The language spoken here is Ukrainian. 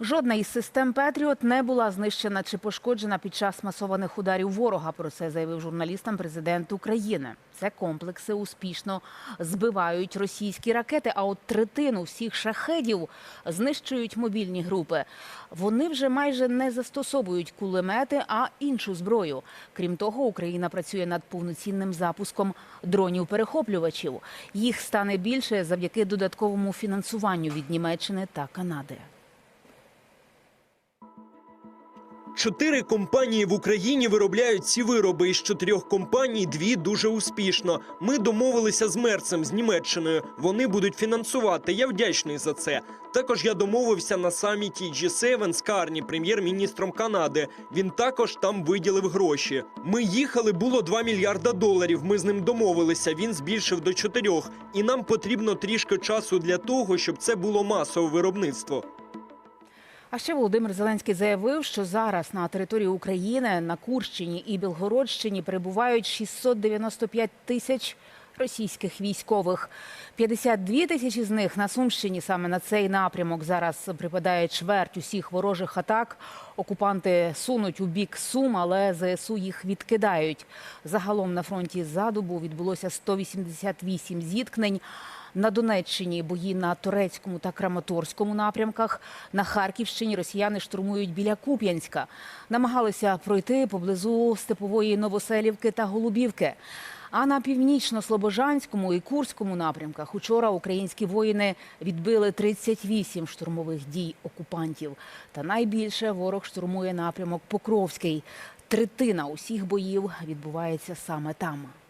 Жодна із систем Петріот не була знищена чи пошкоджена під час масованих ударів ворога. Про це заявив журналістам президент України. Це комплекси успішно збивають російські ракети. А от третину всіх шахедів знищують мобільні групи. Вони вже майже не застосовують кулемети, а іншу зброю. Крім того, Україна працює над повноцінним запуском дронів-перехоплювачів. Їх стане більше завдяки додатковому фінансуванню від Німеччини та Канади. Чотири компанії в Україні виробляють ці вироби. Із чотирьох компаній дві дуже успішно. Ми домовилися з мерцем з Німеччиною. Вони будуть фінансувати. Я вдячний за це. Також я домовився на саміті G7 з Карні, прем'єр-міністром Канади. Він також там виділив гроші. Ми їхали, було 2 мільярда доларів. Ми з ним домовилися. Він збільшив до чотирьох. І нам потрібно трішки часу для того, щоб це було масове виробництво. А ще Володимир Зеленський заявив, що зараз на території України на Курщині і Білгородщині перебувають 695 тисяч російських військових. 52 тисячі з них на Сумщині саме на цей напрямок зараз припадає чверть усіх ворожих атак. Окупанти сунуть у бік Сум, але ЗСУ їх відкидають. Загалом на фронті за добу відбулося 188 зіткнень. На Донеччині бої на Торецькому та Краматорському напрямках. На Харківщині росіяни штурмують біля Куп'янська. Намагалися пройти поблизу Степової Новоселівки та Голубівки. А на північно-слобожанському і Курському напрямках учора українські воїни відбили 38 штурмових дій окупантів. Та найбільше ворог штурмує напрямок Покровський. Третина усіх боїв відбувається саме там.